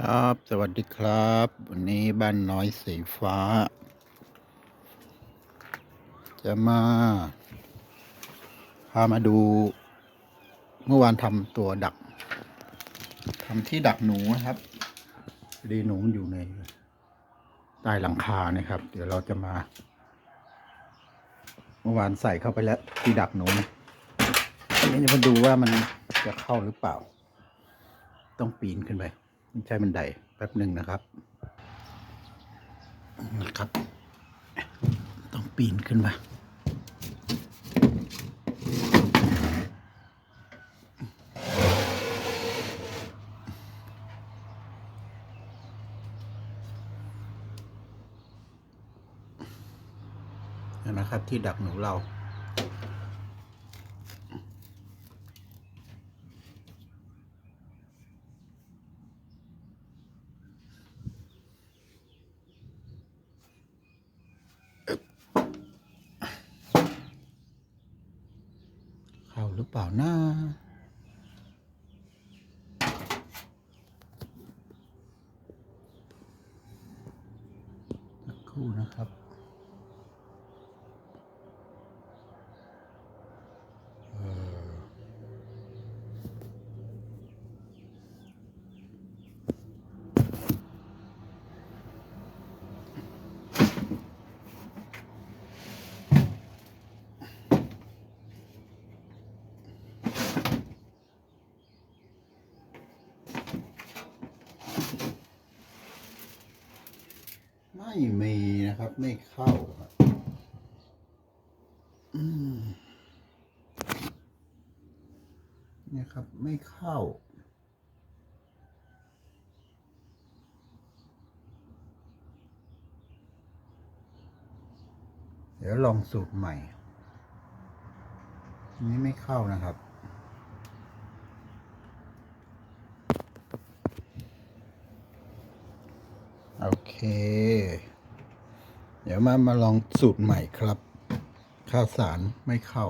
ครับสวัสดีครับ วันนี้บ้านน้อยสีฟ้า จะมา พามาดู เมื่อวานทำตัวดักทำที่ดักหนูนะครับ ดีหนูอยู่ในใต้หลังคานะครับ เดี๋ยวเราจะมา เมื่อวานใส่เข้าไปแล้วที่ดักหนูนะอันนี้จะมาดูว่ามันจะเข้าหรือเปล่า ต้องปีนขึ้นไป ไม่ใช่บันไดแป๊บหนึ่งนะครับนะครับ ต้องปีนขึ้นมาเห็นะครับที่ดักหนูเรา เข้าหรือเปล่านะคู่นะครับ ไม่มีนะครับ ไม่เข้าครับอืมเนี่ยครับ ไม่เข้า เดี๋ยวลองสูตรใหม่ นี้ไม่เข้านะครับ โอเค เดี๋ยวมามาลองสูตรใหม่ครับ ข้าวสารไม่เข้า